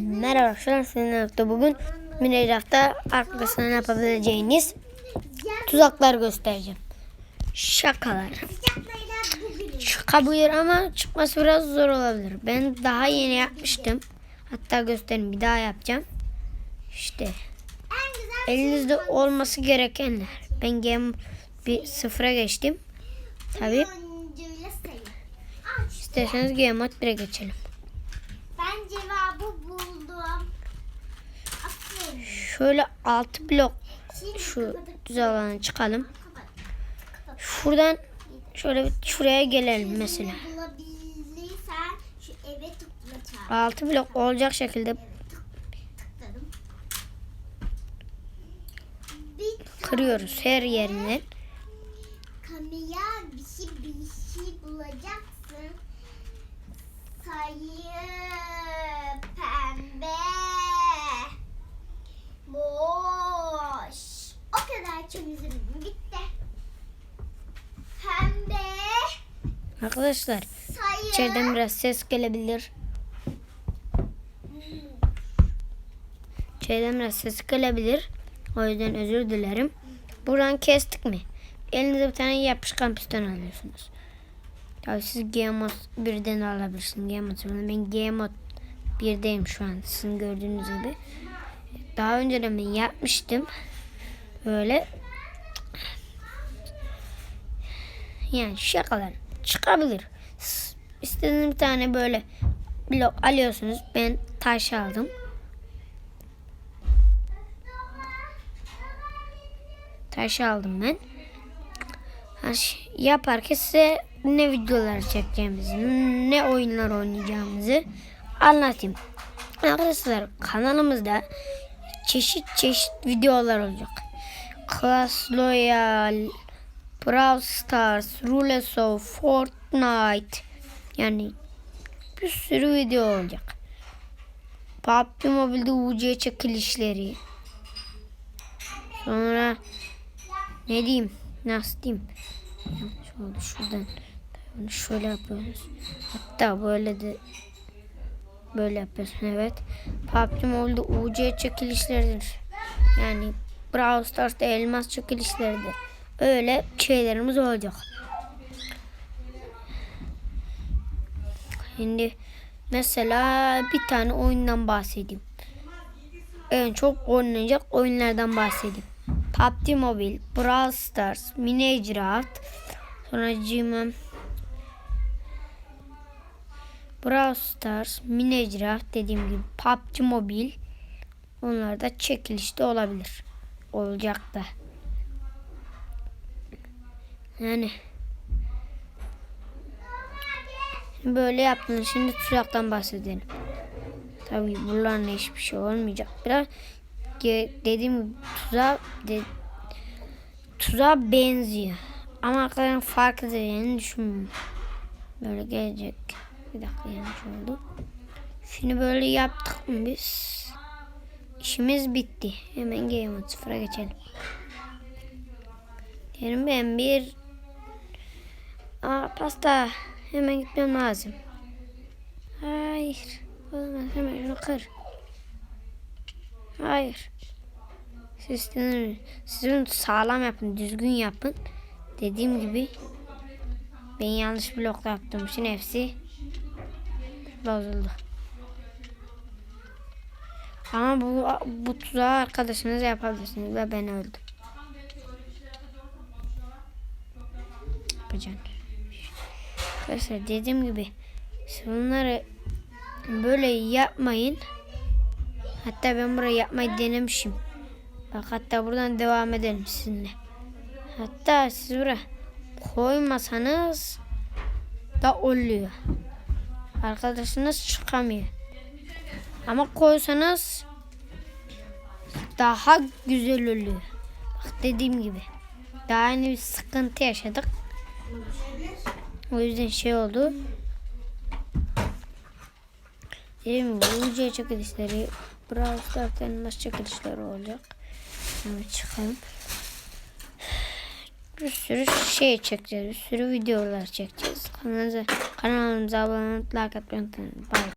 Merhaba arkadaşlar, birlikte bugün Minecraft'ta arkadaşlar ne yapabileceğiniz tuzaklar göstereceğim. Şakalar. Çıkabilir ama çıkması biraz zor olabilir. Ben daha yeni yapmıştım. Hatta göstereyim bir daha yapacağım. İşte elinizde olması gerekenler. Ben game bir sıfıra geçtim. Tabi isterseniz game mode 1'e geçelim. Şöyle 6 blok şu düz alana çıkalım. Şuradan şöyle şuraya gelelim mesela. 6 blok olacak şekilde kırıyoruz her yerinden. kamera bir şey bir şey bulacaksın. Sayı pembe. Boş. O çözüm bitti. Pembe. Arkadaşlar Sayı. içeriden biraz ses gelebilir. İçeriden biraz ses gelebilir. O yüzden özür dilerim. Buradan kestik mi? Elinize bir tane yapışkan piston alıyorsunuz. Tabii siz 1'den de alabilirsiniz. 1'den. Ben Gmod 1'deyim şu an sizin gördüğünüz gibi. Daha önceden ben yapmıştım. Böyle. Yani şakalar çıkabilir. İstediğiniz bir tane böyle blok alıyorsunuz. Ben taş aldım. Taş aldım ben. Taş yaparken size ne videolar çekeceğimizi, ne oyunlar oynayacağımızı anlatayım. Arkadaşlar kanalımızda çeşit çeşit videolar olacak. Clash Royale, Brawl Stars, Ruleso, Fortnite yani bir sürü video olacak. PUBG Mobile'de UC çekilişleri. Sonra ne diyeyim? Nasıl diyeyim? Şöyle şuradan şöyle yapıyoruz. Hatta böyle de böyle yapıyorsun evet. PUBG Mobile'de UC çekilişleridir. Yani Brawl Stars'ta elmas çekilişleridir. Öyle şeylerimiz olacak. Şimdi mesela bir tane oyundan bahsedeyim. En çok oynanacak oyunlardan bahsedeyim. PUBG Mobile, Brawl Stars, Minecraft, sonra cimem Brawl Stars, Minecraft dediğim gibi PUBG Mobile onlar da çekilişte olabilir. Olacak da. Yani böyle yaptınız. Şimdi tuzaktan bahsedelim. Tabii bunlarla hiçbir şey olmayacak. Biraz dediğim gibi tuzağa, de, tuzağa benziyor. Ama arkadaşlar fark edeceğini düşünmüyorum. Böyle gelecek. Bir dakika yanlış oldu. Şimdi böyle yaptık mı biz? İşimiz bitti. Hemen Game 0'a geçelim. Diyelim ben bir Aa pasta hemen gitmem lazım. Hayır. Olmaz hemen şunu. Hayır. Siz, siz bunu sağlam yapın, düzgün yapın. Dediğim gibi ben yanlış blok yaptığım için hepsi bozuldu. Ama bu bu tuzağı arkadaşınız yapabilirsiniz ve ben öldüm. Yapacağım. Arkadaşlar dediğim gibi bunları böyle yapmayın. Hatta ben burayı yapmayı denemişim. Bak hatta buradan devam edelim sizinle. Hatta siz buraya koymasanız da oluyor. Arkadaşınız çıkamıyor. Ama koysanız daha güzel oluyor. Bak dediğim gibi. Daha yeni bir sıkıntı yaşadık. O yüzden şey oldu. Gibi UC çekilişleri Brawl Stars'tan nasıl çekilişleri olacak. Hemen çıkalım. Bir sürü şey çekeceğiz. Bir sürü videolar çekeceğiz. Kanalımıza, kanalımıza abone olmayı, like atmayı unutmayın. Bye.